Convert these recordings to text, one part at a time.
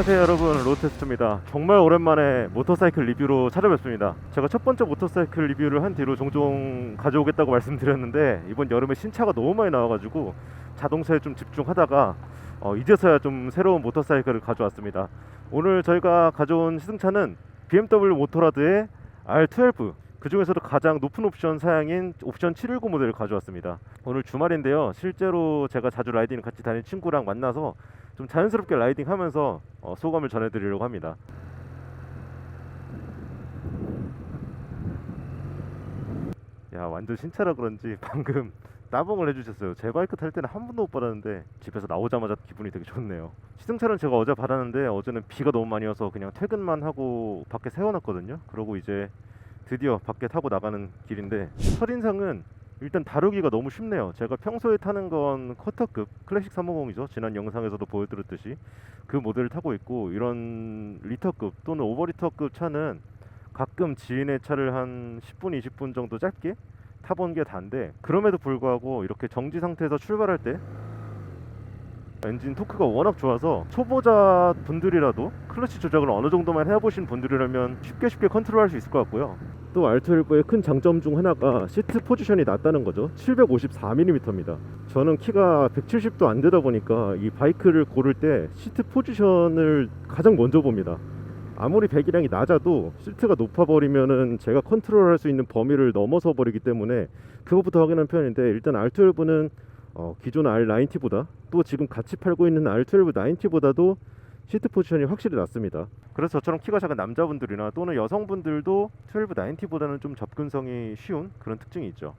안녕하세요 여러분. 로테스트입니다. 정말 오랜만에 모터사이클 리뷰로 찾아뵙습니다. 제가 첫 번째 모터사이클 리뷰를 한 뒤로 종종 가져오겠다고 말씀드렸는데 이번 여름에 신차가 너무 많이 나와가지고 자동차에 좀 집중하다가 어, 이제서야 좀 새로운 모터사이클을 가져왔습니다. 오늘 저희가 가져온 시승차는 BMW 모토라드의 R12 그 중에서도 가장 높은 옵션 사양인 옵션 719 모델을 가져왔습니다. 오늘 주말인데요. 실제로 제가 자주 라이딩 같이 다니는 친구랑 만나서 좀 자연스럽게 라이딩 하면서 어, 소감을 전해드리려고 합니다. 야 완전 신차라 그런지 방금 따봉을 해주셨어요. 제 바이크 탈 때는 한 번도 못 받았는데 집에서 나오자마자 기분이 되게 좋네요. 시승차는 제가 어제 받았는데 어제는 비가 너무 많이 와서 그냥 퇴근만 하고 밖에 세워놨거든요. 그러고 이제 드디어 밖에 타고 나가는 길인데 첫인상은 일단 다루기가 너무 쉽네요. 제가 평소에 타는 건 커터급 클래식 350이죠. 지난 영상에서도 보여드렸듯이 그 모델을 타고 있고 이런 리터급 또는 오버리터급 차는 가끔 지인의 차를 한 10분, 20분 정도 짧게 타본 게 다인데 그럼에도 불구하고 이렇게 정지 상태에서 출발할 때 엔진 토크가 워낙 좋아서 초보자 분들이라도 클러치 조작을 어느 정도만 해보신 분들이라면 쉽게 쉽게 컨트롤할 수 있을 것 같고요. 또 R12의 큰 장점 중 하나가 시트 포지션이 낮다는 거죠. 754mm입니다. 저는 키가 170도 안 되다 보니까 이 바이크를 고를 때 시트 포지션을 가장 먼저 봅니다. 아무리 배기량이 낮아도 시트가 높아 버리면은 제가 컨트롤할 수 있는 범위를 넘어서 버리기 때문에 그것부터 확인한 편인데 일단 R12는 어, 기존 R90보다 또 지금 같이 팔고 있는 R12 90보다도 시트 포지션이 확실히 낮습니다. 그래서 저처럼 키가 작은 남자분들이나 또는 여성분들도 12 90보다는 좀 접근성이 쉬운 그런 특징이 있죠.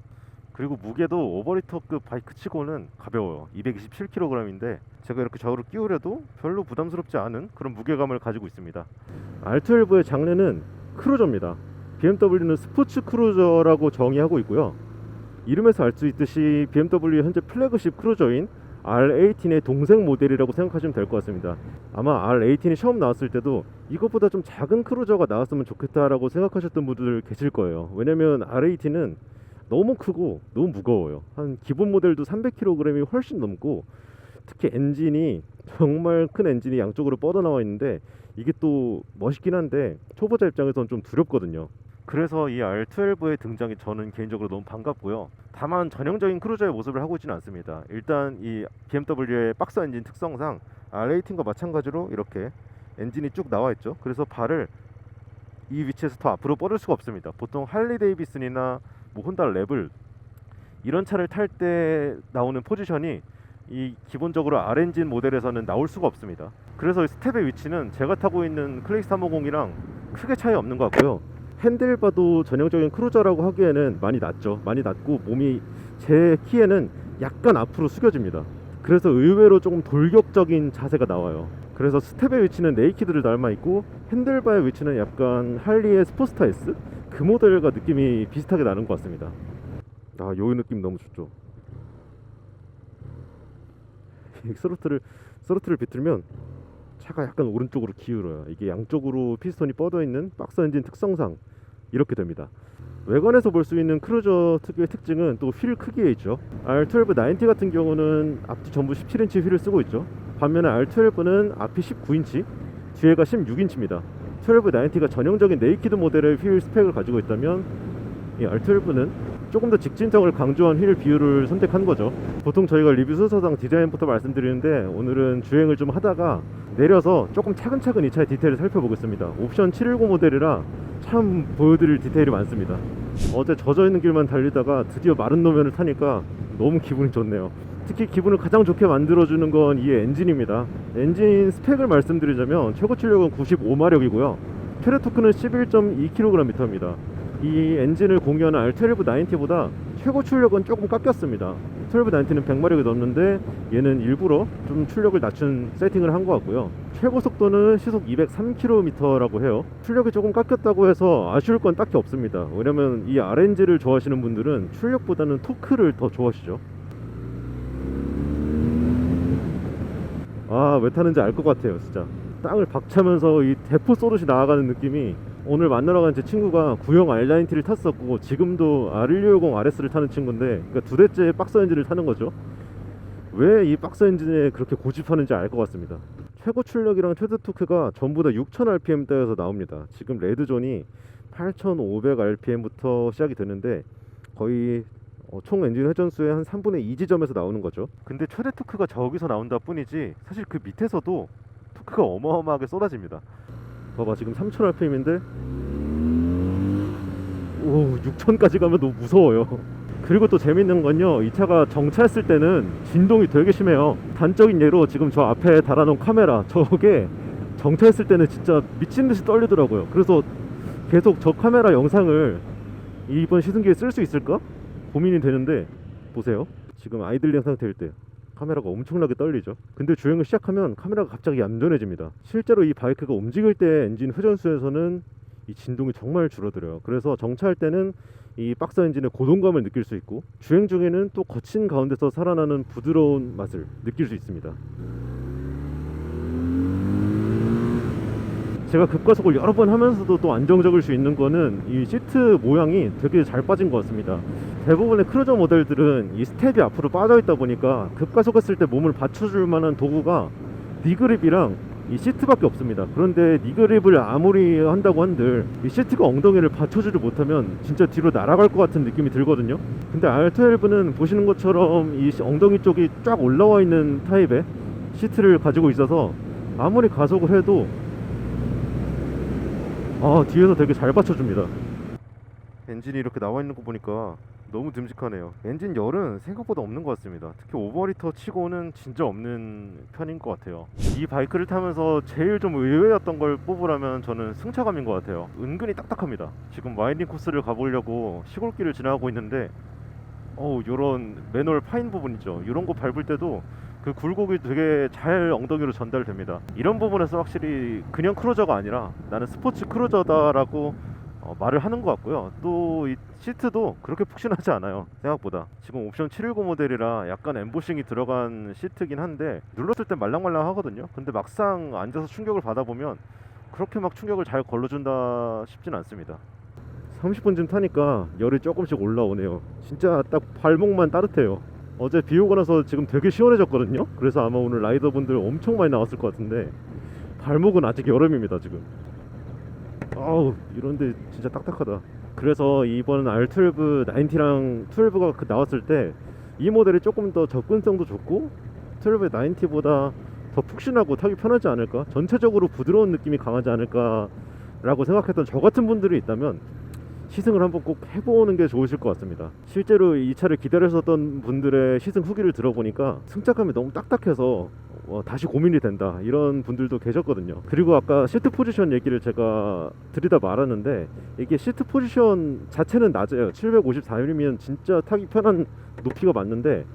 그리고 무게도 오버리터급 바이크 치고는 가벼워요. 227kg인데 제가 이렇게 좌우로 끼우려도 별로 부담스럽지 않은 그런 무게감을 가지고 있습니다. R12의 장르는 크루저입니다. BMW는 스포츠 크루저라고 정의하고 있고요. 이름에서 알 수 있듯이 BMW 현재 플래그십 크루저인 R18의 동생 모델이라고 생각하시면 될 것 같습니다. 아마 R18이 처음 나왔을 때도 이것보다 좀 작은 크루저가 나왔으면 좋겠다라고 생각하셨던 분들 계실 거예요. 왜냐면 R18은 너무 크고 너무 무거워요. 한 기본 모델도 300kg이 훨씬 넘고 특히 엔진이 정말 큰 엔진이 양쪽으로 뻗어 나와 있는데 이게 또 멋있긴 한데 초보자 입장에서는 좀 두렵거든요. 그래서 이 R12의 등장이 저는 개인적으로 너무 반갑고요. 다만 전형적인 크루저의 모습을 하고 있지는 않습니다. 일단 이 BMW의 박스 엔진 특성상 R18과 마찬가지로 이렇게 엔진이 쭉 나와 있죠. 그래서 발을 이 위치에서 더 앞으로 뻗을 수가 없습니다. 보통 할리 데이비슨이나 뭐 혼다 레블 이런 차를 탈 때 나오는 포지션이 이 기본적으로 R 엔진 모델에서는 나올 수가 없습니다. 그래서 이 스텝의 위치는 제가 타고 있는 클래식 350이랑 크게 차이 없는 것 같고요. 핸들바도 전형적인 크루저라고 하기에는 많이 낮죠. 많이 낮고 몸이 제 키에는 약간 앞으로 숙여집니다. 그래서 의외로 조금 돌격적인 자세가 나와요. 그래서 스텝의 위치는 네이키드를 닮아 있고 핸들바의 위치는 약간 할리의 스포스타 S 그 모델과 느낌이 비슷하게 나는 것 같습니다. 아, 요 느낌 너무 좋죠. 이 스로틀을 스로틀을 비틀면 차가 약간 오른쪽으로 기울어요. 이게 양쪽으로 피스톤이 뻗어 있는 박스 엔진 특성상 이렇게 됩니다. 외관에서 볼 수 있는 크루저 특유의 특징은 또 휠 크기에 있죠. R12 90 같은 경우는 앞뒤 전부 17인치 휠을 쓰고 있죠. 반면에 R12는 앞이 19인치, 뒤에가 16인치입니다. 12 90가 전형적인 네이키드 모델의 휠 스펙을 가지고 있다면 이 R12는 조금 더 직진성을 강조한 휠 비율을 선택한 거죠. 보통 저희가 리뷰 순서상 디자인부터 말씀드리는데 오늘은 주행을 좀 하다가 내려서 조금 차근차근 이 차의 디테일을 살펴보겠습니다. 옵션 710 모델이라 참 보여드릴 디테일이 많습니다. 어제 젖어 있는 길만 달리다가 드디어 마른 노면을 타니까 너무 기분이 좋네요. 특히 기분을 가장 좋게 만들어주는 건 이 엔진입니다. 엔진 스펙을 말씀드리자면 최고 출력은 95마력이고요. 최대 토크는 11.2kgm입니다. 이 엔진을 공유하는 R12 90보다 최고 출력은 조금 깎였습니다. 12 90는 100마력이 넘는데 얘는 일부러 좀 출력을 낮춘 세팅을 한 것 같고요. 최고 속도는 시속 203km라고 해요. 출력이 조금 깎였다고 해서 아쉬울 건 딱히 없습니다. 왜냐면 이 RNG를 좋아하시는 분들은 출력보다는 토크를 더 좋아하시죠. 아, 왜 타는지 알 것 같아요, 진짜. 땅을 박차면서 이 대포 쏘듯이 나아가는 느낌이 오늘 만나러 간 제 친구가 구형 R90T를 탔었고 지금도 R1650 RS를 타는 친구인데 그러니까 두 대째 박스 엔진을 타는 거죠. 왜 이 박스 엔진에 그렇게 고집하는지 알 것 같습니다. 최고 출력이랑 최대 토크가 전부 다 6000rpm대에서 나옵니다. 지금 레드존이 8500rpm부터 시작이 되는데 거의 어, 총 엔진 회전수의 한 3분의 2 지점에서 나오는 거죠. 근데 최대 토크가 저기서 나온다 뿐이지 사실 그 밑에서도 토크가 어마어마하게 쏟아집니다. 봐봐 지금 3000rpm인데. 오 6000까지 가면 너무 무서워요. 그리고 또 재밌는 건요 이 차가 정차했을 때는 진동이 되게 심해요. 단적인 예로 지금 저 앞에 달아놓은 카메라 저게 정차했을 때는 진짜 미친 듯이 떨리더라고요. 그래서 계속 저 카메라 영상을 이번 시승기에 쓸 수 있을까? 고민이 되는데 보세요. 지금 아이들링 상태일 때 카메라가 엄청나게 떨리죠 근데 주행을 시작하면 카메라가 갑자기 얌전해집니다 실제로 이 바이크가 움직일 때 엔진 회전수에서는 이 진동이 정말 줄어들어요 그래서 정차할 때는 이 박스 엔진의 고동감을 느낄 수 있고 주행 중에는 또 거친 가운데서 살아나는 부드러운 맛을 느낄 수 있습니다. 제가 급가속을 여러 번 하면서도 또 안정적일 수 있는 거는 이 시트 모양이 되게 잘 빠진 것 같습니다. 대부분의 크루저 모델들은 이 스텝이 앞으로 빠져 있다 보니까 급가속했을 때 몸을 받쳐줄 만한 도구가 니그립이랑 이 시트밖에 없습니다. 그런데 니그립을 아무리 한다고 한들 이 시트가 엉덩이를 받쳐주지 못하면 진짜 뒤로 날아갈 것 같은 느낌이 들거든요. 근데 R12는 보시는 것처럼 이 엉덩이 쪽이 쫙 올라와 있는 타입의 시트를 가지고 있어서 아무리 가속을 해도 아 뒤에서 되게 잘 받쳐줍니다. 엔진이 이렇게 나와 있는 거 보니까 너무 듬직하네요. 엔진 열은 생각보다 없는 것 같습니다. 특히 오버리터 치고는 진짜 없는 편인 것 같아요. 이 바이크를 타면서 제일 좀 의외였던 걸 뽑으라면 저는 승차감인 것 같아요. 은근히 딱딱합니다. 지금 와인딩 코스를 가보려고 시골길을 지나가고 있는데 어우 요런 매놀 파인 부분 있죠. 이런 거 밟을 때도 그 굴곡이 되게 잘 엉덩이로 전달됩니다. 이런 부분에서 확실히 그냥 크루저가 아니라 나는 스포츠 크루저다라고 어, 말을 하는 것 같고요. 또 이 시트도 그렇게 푹신하지 않아요. 생각보다. 지금 옵션 719 모델이라 약간 엠보싱이 들어간 시트긴 한데 눌렀을 때 말랑말랑 하거든요. 근데 막상 앉아서 충격을 받아보면 그렇게 막 충격을 잘 걸러준다 싶진 않습니다. 30분쯤 타니까 열이 조금씩 올라오네요. 진짜 딱 발목만 따뜻해요. 어제 비 오고 나서 지금 되게 시원해졌거든요. 그래서 아마 오늘 라이더분들 엄청 많이 나왔을 것 같은데 발목은 아직 여름입니다 지금. 아우 이런데 진짜 딱딱하다. 그래서 이번 R12 90랑 12가 그 나왔을 때 이 모델이 조금 더 접근성도 좋고 12 90보다 더 푹신하고 타기 편하지 않을까? 전체적으로 부드러운 느낌이 강하지 않을까 라고 생각했던 저 같은 분들이 있다면 시승을 한번 꼭 해보는 게 좋으실 것 같습니다. 실제로 이 차를 기다렸었던 분들의 시승 후기를 들어보니까 승차감이 너무 딱딱해서 어, 다시 고민이 된다 이런 분들도 계셨거든요. 그리고 아까 시트 포지션 얘기를 제가 드리다 말았는데 이게 시트 포지션 자체는 낮아요. 754mm면 진짜 타기 편한 높이가 맞는데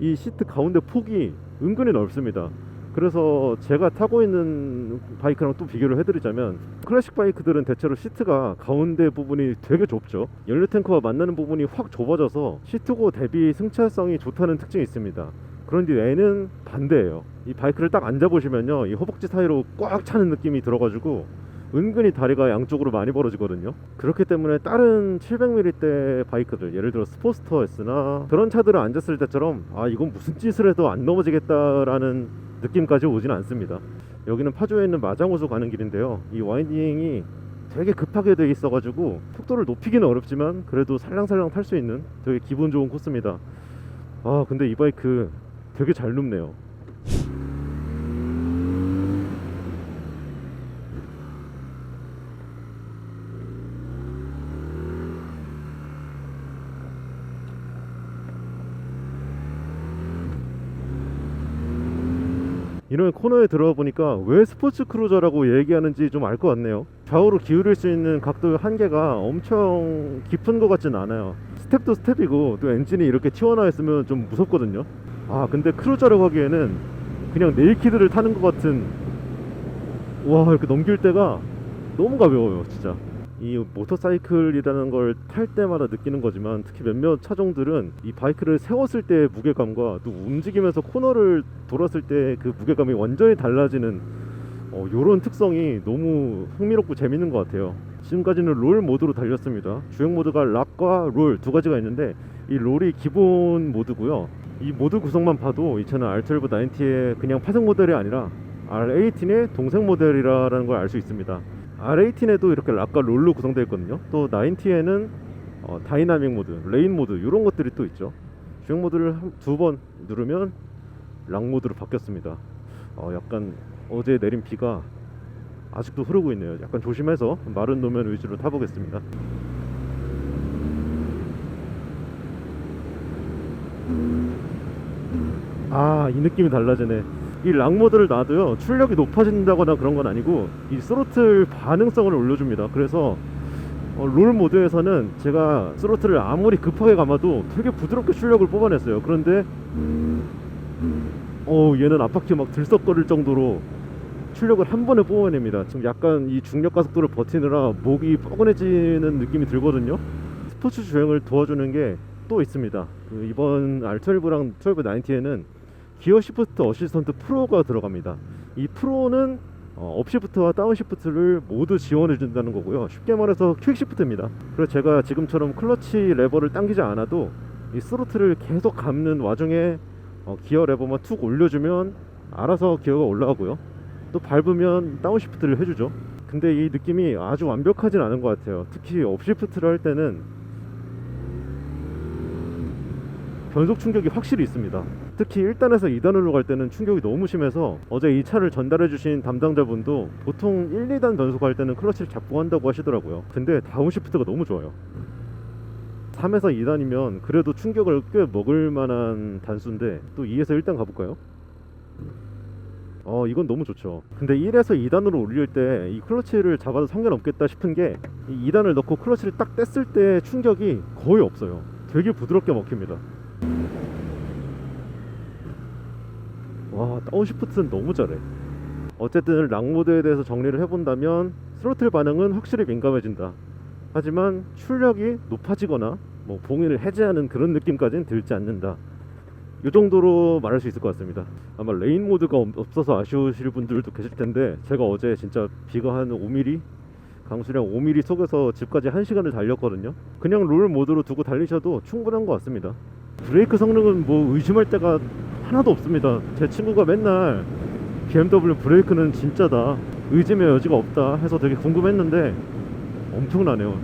이 시트 가운데 폭이 은근히 넓습니다. 그래서 제가 타고 있는 바이크랑 또 비교를 해드리자면 클래식 바이크들은 대체로 시트가 가운데 부분이 되게 좁죠 연료 탱크와 만나는 부분이 확 좁아져서 시트고 대비 승차성이 좋다는 특징이 있습니다 그런데 얘는 반대예요. 이 바이크를 딱 앉아보시면요 이 허벅지 사이로 꽉 차는 느낌이 들어가지고 은근히 다리가 양쪽으로 많이 벌어지거든요. 그렇기 때문에 다른 700mm대 바이크들 예를 들어 스포스터 S나 그런 차들을 앉았을 때처럼 아 이건 무슨 짓을 해도 안 넘어지겠다라는 느낌까지 오진 않습니다. 여기는 파주에 있는 마장호수 가는 길인데요 이 와인딩이 되게 급하게 돼 있어가지고 속도를 높이기는 어렵지만 그래도 살랑살랑 탈 수 있는 되게 기분 좋은 코스입니다. 아 근데 이 바이크 되게 잘 눕네요 이런 코너에 들어와 보니까 왜 스포츠 크루저라고 얘기하는지 좀 알 것 같네요. 좌우로 기울일 수 있는 각도의 한계가 엄청 깊은 것 같진 않아요. 스텝도 스텝이고 또 엔진이 이렇게 튀어나와 있으면 좀 무섭거든요. 아 근데 크루저라고 하기에는 그냥 네이키드를 타는 것 같은 와 이렇게 넘길 때가 너무 가벼워요 진짜. 이 모터사이클이라는 걸 탈 때마다 느끼는 거지만 특히 몇몇 차종들은 이 바이크를 세웠을 때의 무게감과 또 움직이면서 코너를 돌았을 때 그 무게감이 완전히 달라지는 어, 요런 특성이 너무 흥미롭고 재밌는 것 같아요. 지금까지는 롤 모드로 달렸습니다. 주행 모드가 락과 롤 두 가지가 있는데 이 롤이 기본 모드고요. 이 모드 구성만 봐도 이 차는 R12 90의 그냥 파생 모델이 아니라 R18의 동생 모델이라는 걸 알 수 있습니다. R18에도 이렇게 락과 롤로 구성되어 있거든요. 또 90에는 어, 다이나믹 모드, 레인 모드 이런 것들이 또 있죠. 주행 모드를 두 번 누르면 락 모드로 바뀌었습니다. 어, 약간 어제 내린 비가 아직도 흐르고 있네요. 약간 조심해서 마른 노면 위주로 타보겠습니다. 아, 이 느낌이 달라지네. 이 락 모드를 놔도요, 출력이 높아진다거나 그런 건 아니고, 이 스로틀 반응성을 올려줍니다. 그래서, 어, 롤 모드에서는 제가 스로틀을 아무리 급하게 감아도 되게 부드럽게 출력을 뽑아냈어요. 그런데, 어, 얘는 앞바퀴 막 들썩거릴 정도로 출력을 한 번에 뽑아냅니다. 지금 약간 이 중력 가속도를 버티느라 목이 뻐근해지는 느낌이 들거든요. 스포츠 주행을 도와주는 게 또 있습니다. 그 이번 R12랑 1290에는 기어 시프트 어시스턴트 프로가 들어갑니다. 이 프로는 어, 업시프트와 다운시프트를 모두 지원해 준다는 거고요. 쉽게 말해서 퀵시프트입니다. 그래서 제가 지금처럼 클러치 레버를 당기지 않아도 이 스로틀을 계속 감는 와중에 어, 기어 레버만 툭 올려주면 알아서 기어가 올라가고요. 또 밟으면 다운시프트를 해주죠. 근데 이 느낌이 아주 완벽하진 않은 것 같아요. 특히 업시프트를 할 때는 변속 충격이 확실히 있습니다. 특히 1단에서 2단으로 갈 때는 충격이 너무 심해서 어제 이 차를 전달해 주신 담당자분도 보통 1, 2단 변속할 때는 클러치를 잡고 한다고 하시더라고요. 근데 다운시프트가 너무 좋아요. 3에서 2단이면 그래도 충격을 꽤 먹을 만한 단수인데 또 2에서 1단 가볼까요? 어 이건 너무 좋죠 근데 1에서 2단으로 올릴 때 이 클러치를 잡아도 상관없겠다 싶은 게이 2단을 넣고 클러치를 딱 뗐을 때 충격이 거의 없어요 되게 부드럽게 먹힙니다 와 다운시프트는 너무 잘해 어쨌든 락 모드에 대해서 정리를 해본다면 스로틀 반응은 확실히 민감해진다 하지만 출력이 높아지거나 뭐 봉인을 해제하는 그런 느낌까지는 들지 않는다 이 정도로 말할 수 있을 것 같습니다. 아마 레인 모드가 없- 없어서 아쉬우실 분들도 계실 텐데 제가 어제 진짜 비가 한 5mm 강수량 5mm 속에서 집까지 1시간을 달렸거든요. 그냥 롤 모드로 두고 달리셔도 충분한 것 같습니다. 브레이크 성능은 뭐 의심할 데가 하나도 없습니다. 제 친구가 맨날 BMW 브레이크는 진짜다. 의심의 여지가 없다 해서 되게 궁금했는데 엄청나네요.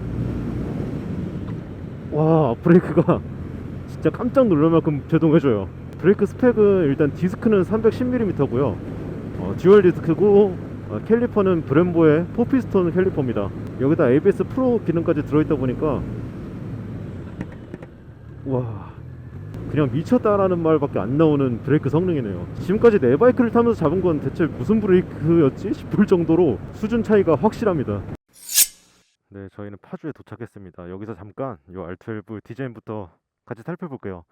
와 브레이크가 진짜 깜짝 놀랄 만큼 제동해줘요. 브레이크 스펙은 일단 디스크는 310mm고요. 어, 듀얼 디스크고 어, 캘리퍼는 브em보의 포피스톤 캘리퍼입니다. 여기다 ABS 프로 기능까지 들어있다 보니까 와 그냥 미쳤다라는 말밖에 안 나오는 브레이크 성능이네요. 지금까지 내 바이크를 타면서 잡은 건 대체 무슨 브레이크였지 싶을 정도로 수준 차이가 확실합니다. 네, 저희는 파주에 도착했습니다. 여기서 잠깐 이 R12 디자인부터 같이 살펴볼게요.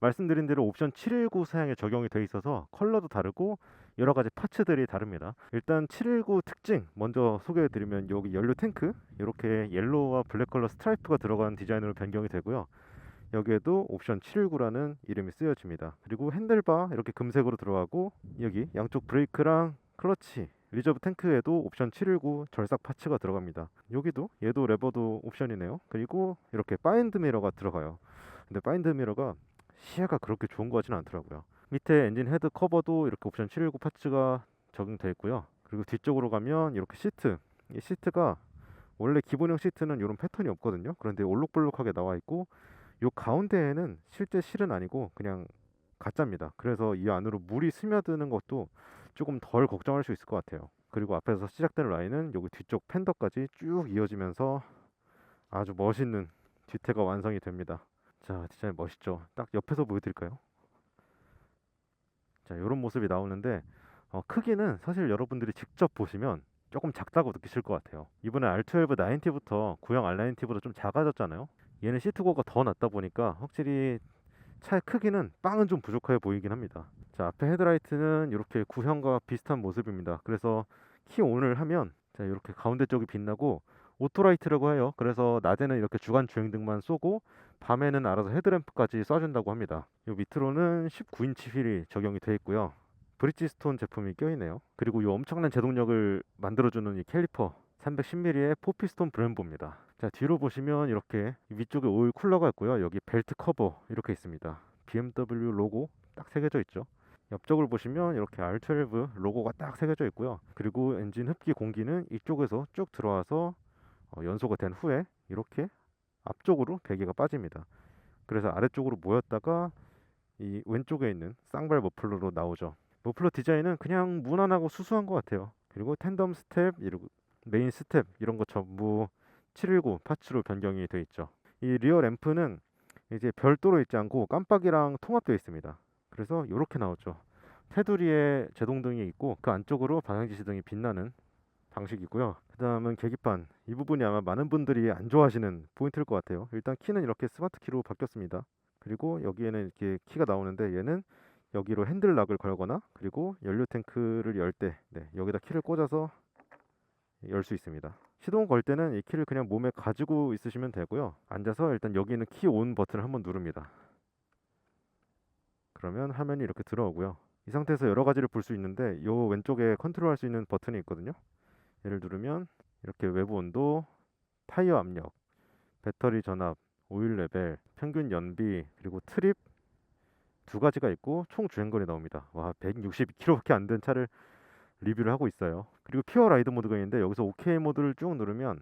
말씀드린 대로 옵션 719 사양에 적용이 돼 있어서 컬러도 다르고 여러 가지 파츠들이 다릅니다. 일단 719 특징 먼저 소개해 드리면 여기 연료 탱크 이렇게 옐로우와 블랙 컬러 스트라이프가 들어간 디자인으로 변경이 되고요. 여기에도 옵션 719라는 이름이 쓰여집니다. 그리고 핸들바 이렇게 금색으로 들어가고 여기 양쪽 브레이크랑 클러치 리저브 탱크에도 옵션 719 절삭 파츠가 들어갑니다. 여기도 얘도 레버도 옵션이네요. 그리고 이렇게 바인드 미러가 들어가요. 근데 바인드 미러가 시야가 그렇게 좋은 거 같지는 않더라고요. 밑에 엔진 헤드 커버도 이렇게 옵션 719 파츠가 적용되어 있고요. 그리고 뒤쪽으로 가면 이렇게 시트. 이 시트가 원래 기본형 시트는 이런 패턴이 없거든요. 그런데 올록볼록하게 나와 있고 요 가운데에는 실제 실은 아니고 그냥 가짜입니다. 그래서 이 안으로 물이 스며드는 것도 조금 덜 걱정할 수 있을 것 같아요. 그리고 앞에서 시작되는 라인은 여기 뒤쪽 팬더까지 쭉 이어지면서 아주 멋있는 뒤태가 완성이 됩니다. 자, 디자인 멋있죠? 딱 옆에서 보여드릴까요? 자, 이런 모습이 나오는데 어, 크기는 사실 여러분들이 직접 보시면 조금 작다고 느끼실 것 같아요. 이번에 R12 90부터 구형 R90보다 좀 작아졌잖아요. 얘는 시트고가 더 낮다 보니까 확실히 차의 크기는 빵은 좀 부족해 보이긴 합니다. 자, 앞에 헤드라이트는 이렇게 구형과 비슷한 모습입니다. 그래서 키 온을 하면 자, 이렇게 가운데 쪽이 빛나고 오토라이트라고 해요. 그래서 낮에는 이렇게 주간 주행등만 쏘고 밤에는 알아서 헤드램프까지 쏴준다고 합니다. 이 밑으로는 19인치 휠이 적용이 되어 있고요. 브릿지스톤 제품이 껴있네요. 그리고 이 엄청난 제동력을 만들어주는 이 캘리퍼 310mm의 포피스톤 브em보입니다. 자 뒤로 보시면 이렇게 위쪽에 오일 쿨러가 있고요. 여기 벨트 커버 이렇게 있습니다. BMW 로고 딱 새겨져 있죠. 옆쪽을 보시면 이렇게 R12 로고가 딱 새겨져 있고요. 그리고 엔진 흡기 공기는 이쪽에서 쭉 들어와서 어, 연소가 된 후에 이렇게 앞쪽으로 배기가 빠집니다. 그래서 아래쪽으로 모였다가 이 왼쪽에 있는 쌍발 머플러로 나오죠. 머플러 디자인은 그냥 무난하고 수수한 것 같아요. 그리고 텐덤 스텝, 메인 스텝 이런 거 전부 719 파츠로 변경이 되어 있죠. 이 리어 램프는 이제 별도로 있지 않고 깜빡이랑 통합되어 있습니다. 그래서 이렇게 나오죠. 테두리에 제동등이 있고 그 안쪽으로 방향지시등이 빛나는 방식이고요. 그 다음은 계기판 이 부분이 아마 많은 분들이 안 좋아하시는 포인트일 것 같아요. 일단 키는 이렇게 스마트 키로 바뀌었습니다. 그리고 여기에는 이렇게 키가 나오는데 얘는 여기로 핸들락을 걸거나 그리고 연료 탱크를 열때 네, 여기다 키를 꽂아서 열 수 있습니다. 시동 걸 때는 이 키를 그냥 몸에 가지고 있으시면 되고요. 앉아서 일단 여기 있는 키 온 버튼을 한번 누릅니다. 그러면 화면이 이렇게 들어오고요. 이 상태에서 여러 가지를 볼 수 있는데 이 왼쪽에 컨트롤 할 수 있는 버튼이 있거든요. 얘를 누르면 이렇게 외부 온도, 타이어 압력, 배터리 전압, 오일 레벨, 평균 연비, 그리고 트립 두 가지가 있고 총 주행거리 나옵니다. 와, 162km밖에 안 된 차를 리뷰를 하고 있어요. 그리고 퓨어 라이드 모드가 있는데 여기서 OK 모드를 쭉 누르면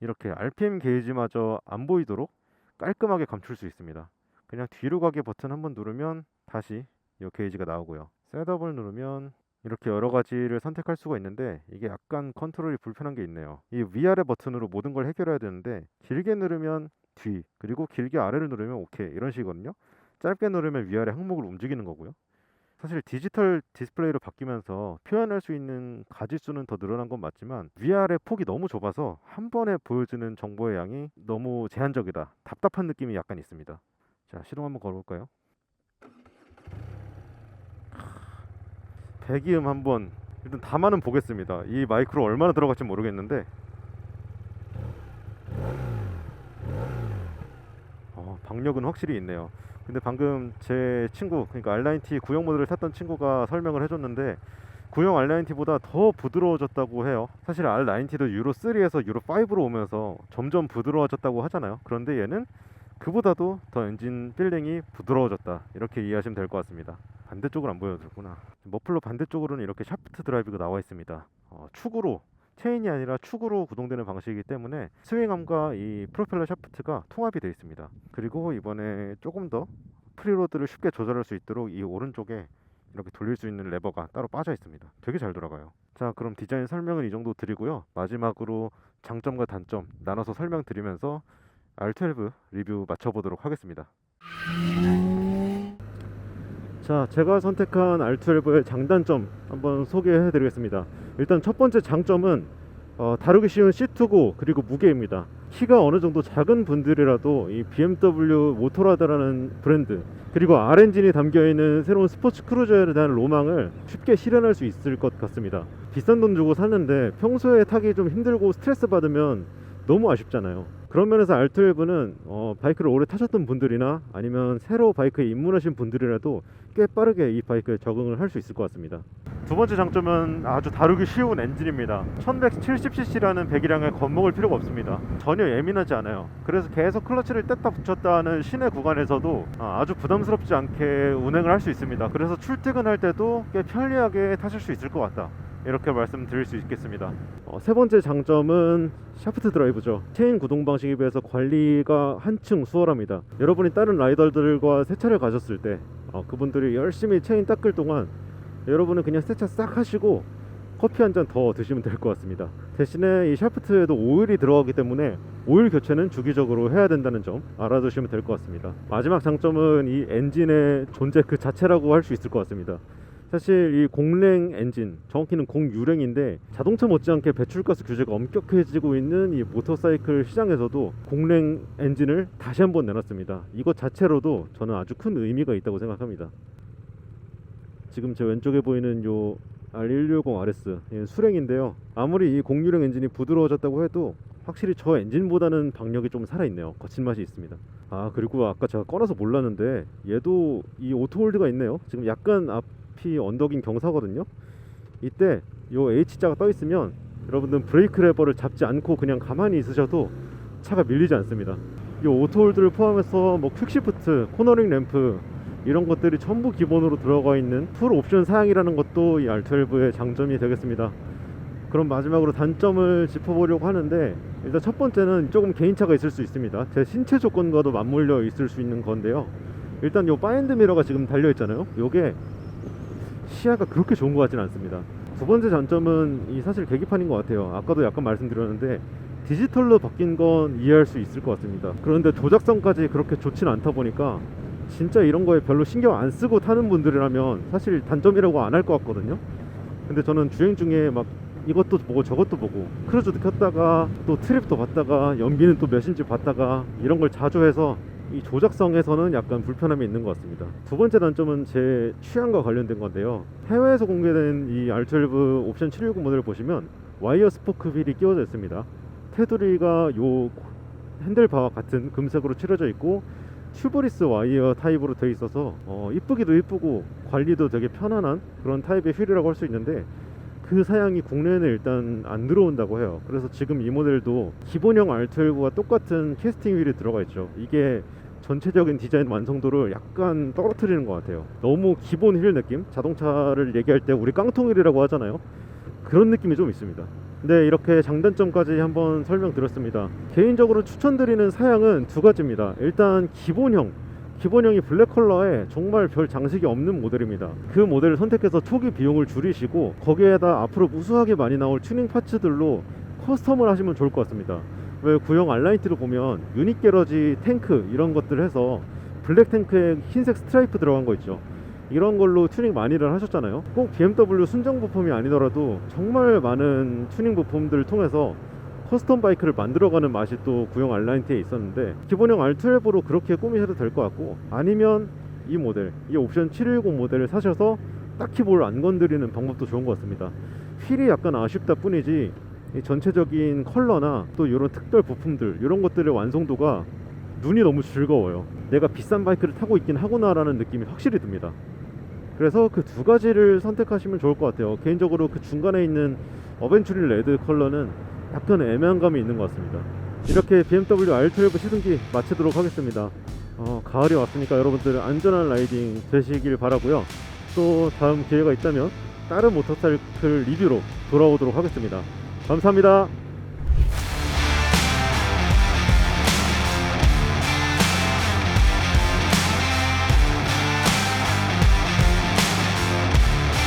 이렇게 RPM 게이지마저 안 보이도록 깔끔하게 감출 수 있습니다. 그냥 뒤로 가기 버튼 한번 누르면 다시 이 게이지가 나오고요. 셋업을 누르면 이렇게 여러 가지를 선택할 수가 있는데 이게 약간 컨트롤이 불편한 게 있네요. 이 위아래 버튼으로 모든 걸 해결해야 되는데 길게 누르면 뒤 그리고 길게 아래를 누르면 오케이 이런 식이거든요. 짧게 누르면 위아래 항목을 움직이는 거고요. 사실 디지털 디스플레이로 바뀌면서 표현할 수 있는 가지수는 더 늘어난 건 맞지만 위아래 폭이 너무 좁아서 한 번에 보여주는 정보의 양이 너무 제한적이다. 답답한 느낌이 약간 있습니다. 자, 시동 한번 걸어볼까요? 배기음 한번 일단 담아는 보겠습니다. 이 마이크로 얼마나 들어갈지 모르겠는데 어, 박력은 확실히 있네요. 근데 방금 제 친구 그러니까 R9T 구형 모델을 탔던 친구가 설명을 해줬는데 구형 R9T보다 더 부드러워졌다고 해요. 사실 R9T도 유로 3에서 유로 5로 오면서 점점 부드러워졌다고 하잖아요. 그런데 얘는 그보다도 더 엔진 필링이 부드러워졌다 이렇게 이해하시면 될 것 같습니다. 반대쪽을 안 보여줬구나. 머플러 반대쪽으로는 이렇게 샤프트 드라이브가 나와 있습니다. 어, 축으로 체인이 아니라 축으로 구동되는 방식이기 때문에 스윙암과 이 프로펠러 샤프트가 통합이 되어 있습니다. 그리고 이번에 조금 더 프리로드를 쉽게 조절할 수 있도록 이 오른쪽에 이렇게 돌릴 수 있는 레버가 따로 빠져 있습니다. 되게 잘 돌아가요. 자, 그럼 디자인 설명은 이 정도 드리고요. 마지막으로 장점과 단점 나눠서 설명드리면서 R12 리뷰 맞춰보도록 하겠습니다. 자, 제가 선택한 R12의 장단점 한번 소개해 드리겠습니다. 일단 첫 번째 장점은 어, 다루기 쉬운 시트고 그리고 무게입니다. 키가 어느 정도 작은 분들이라도 이 BMW 모토라드라는 브랜드 그리고 R 엔진이 담겨 있는 새로운 스포츠 크루저에 대한 로망을 쉽게 실현할 수 있을 것 같습니다. 비싼 돈 주고 샀는데 평소에 타기 좀 힘들고 스트레스 받으면 너무 아쉽잖아요. 그런 면에서 R12는 어, 바이크를 오래 타셨던 분들이나 아니면 새로 바이크에 입문하신 분들이라도 꽤 빠르게 이 바이크에 적응을 할 수 있을 것 같습니다. 두 번째 장점은 아주 다루기 쉬운 엔진입니다. 1170cc라는 배기량에 겁먹을 필요가 없습니다. 전혀 예민하지 않아요. 그래서 계속 클러치를 뗐다 붙였다 하는 시내 구간에서도 아, 아주 부담스럽지 않게 운행을 할 수 있습니다. 그래서 출퇴근할 때도 꽤 편리하게 타실 수 있을 것 같다. 이렇게 말씀드릴 수 있겠습니다. 어, 세 번째 장점은 샤프트 드라이브죠. 체인 구동 방식에 비해서 관리가 한층 수월합니다. 여러분이 다른 라이더들과 세차를 가셨을 때 어, 그분들이 열심히 체인 닦을 동안 여러분은 그냥 세차 싹 하시고 커피 한 잔 더 드시면 될 것 같습니다. 대신에 이 샤프트에도 오일이 들어가기 때문에 오일 교체는 주기적으로 해야 된다는 점 알아두시면 될 것 같습니다. 마지막 장점은 이 엔진의 존재 그 자체라고 할 수 있을 것 같습니다. 사실 이 공랭 엔진, 정확히는 공유랭인데 자동차 못지않게 배출가스 규제가 엄격해지고 있는 이 모터사이클 시장에서도 공랭 엔진을 다시 한번 내놨습니다. 이것 자체로도 저는 아주 큰 의미가 있다고 생각합니다. 지금 제 왼쪽에 보이는 요 R160RS 얘는 수랭인데요. 아무리 이 공유랭 엔진이 부드러워졌다고 해도 확실히 저 엔진보다는 박력이 좀 살아있네요. 거친 맛이 있습니다. 아 그리고 아까 제가 꺼내서 몰랐는데 얘도 이 오토홀드가 있네요. 지금 약간 앞 이 언덕인 경사거든요. 이때 요 H자가 떠 있으면 여러분들 브레이크 레버를 잡지 않고 그냥 가만히 있으셔도 차가 밀리지 않습니다. 이 오토홀드를 포함해서 뭐 퀵시프트, 코너링 램프, 이런 것들이 전부 기본으로 들어가 있는 풀 옵션 사양이라는 것도 이 R12의 장점이 되겠습니다. 그럼 마지막으로 단점을 짚어보려고 하는데 일단 첫 번째는 조금 개인차가 있을 수 있습니다. 제 신체 조건과도 맞물려 있을 수 있는 건데요. 일단 요 바인드 미러가 지금 달려 있잖아요. 요게 시야가 그렇게 좋은 것 같지는 않습니다. 두 번째 장점은 이 사실 계기판인 것 같아요. 아까도 약간 말씀드렸는데 디지털로 바뀐 건 이해할 수 있을 것 같습니다. 그런데 조작성까지 그렇게 좋진 않다 보니까 진짜 이런 거에 별로 신경 안 쓰고 타는 분들이라면 사실 단점이라고 안 할 것 같거든요. 근데 저는 주행 중에 막 이것도 보고 저것도 보고 크루즈도 켰다가 또 트립도 봤다가 연비는 또 몇인지 봤다가 이런 걸 자주 해서 이 조작성에서는 약간 불편함이 있는 것 같습니다. 두 번째 단점은 제 취향과 관련된 건데요. 해외에서 공개된 이 R12 옵션 719 모델을 보시면 와이어 스포크 휠이 끼워져 있습니다. 테두리가 요 핸들바와 같은 금색으로 칠해져 있고 튜브리스 와이어 타입으로 되어 있어서 어, 이쁘기도 이쁘고 관리도 되게 편안한 그런 타입의 휠이라고 할 수 있는데 그 사양이 국내에는 일단 안 들어온다고 해요. 그래서 지금 이 모델도 기본형 R12와 똑같은 캐스팅 휠이 들어가 있죠. 이게 전체적인 디자인 완성도를 약간 떨어뜨리는 것 같아요. 너무 기본 휠 느낌? 자동차를 얘기할 때 우리 깡통 휠이라고 하잖아요. 그런 느낌이 좀 있습니다. 네, 이렇게 장단점까지 한번 설명드렸습니다. 개인적으로 추천드리는 사양은 두 가지입니다. 일단 기본형, 기본형이 블랙 컬러에 정말 별 장식이 없는 모델입니다. 그 모델을 선택해서 초기 비용을 줄이시고 거기에다 앞으로 무수하게 많이 나올 튜닝 파츠들로 커스텀을 하시면 좋을 것 같습니다. 왜 구형 알라인티로 보면 유닛 게러지 탱크 이런 것들 해서 블랙 탱크에 흰색 스트라이프 들어간 거 있죠. 이런 걸로 튜닝 많이를 하셨잖아요. 꼭 BMW 순정 부품이 아니더라도 정말 많은 튜닝 부품들을 통해서 커스텀 바이크를 만들어가는 맛이 또 구형 알라인티에 있었는데 기본형 R12로 그렇게 꾸미셔도 될 것 같고 아니면 이 모델, 이 옵션 710 모델을 사셔서 딱히 뭘 안 건드리는 방법도 좋은 것 같습니다. 휠이 약간 아쉽다 뿐이지 이 전체적인 컬러나 또 이런 특별 부품들 이런 것들의 완성도가 눈이 너무 즐거워요. 내가 비싼 바이크를 타고 있긴 하구나라는 느낌이 확실히 듭니다. 그래서 그 두 가지를 선택하시면 좋을 것 같아요. 개인적으로 그 중간에 있는 어벤츄리 레드 컬러는 약간 애매한 감이 있는 것 같습니다. 이렇게 BMW R12 시승기 마치도록 하겠습니다. 어, 가을이 왔으니까 여러분들 안전한 라이딩 되시길 바라고요. 또 다음 기회가 있다면 다른 모터사이클 리뷰로 돌아오도록 하겠습니다. 감사합니다.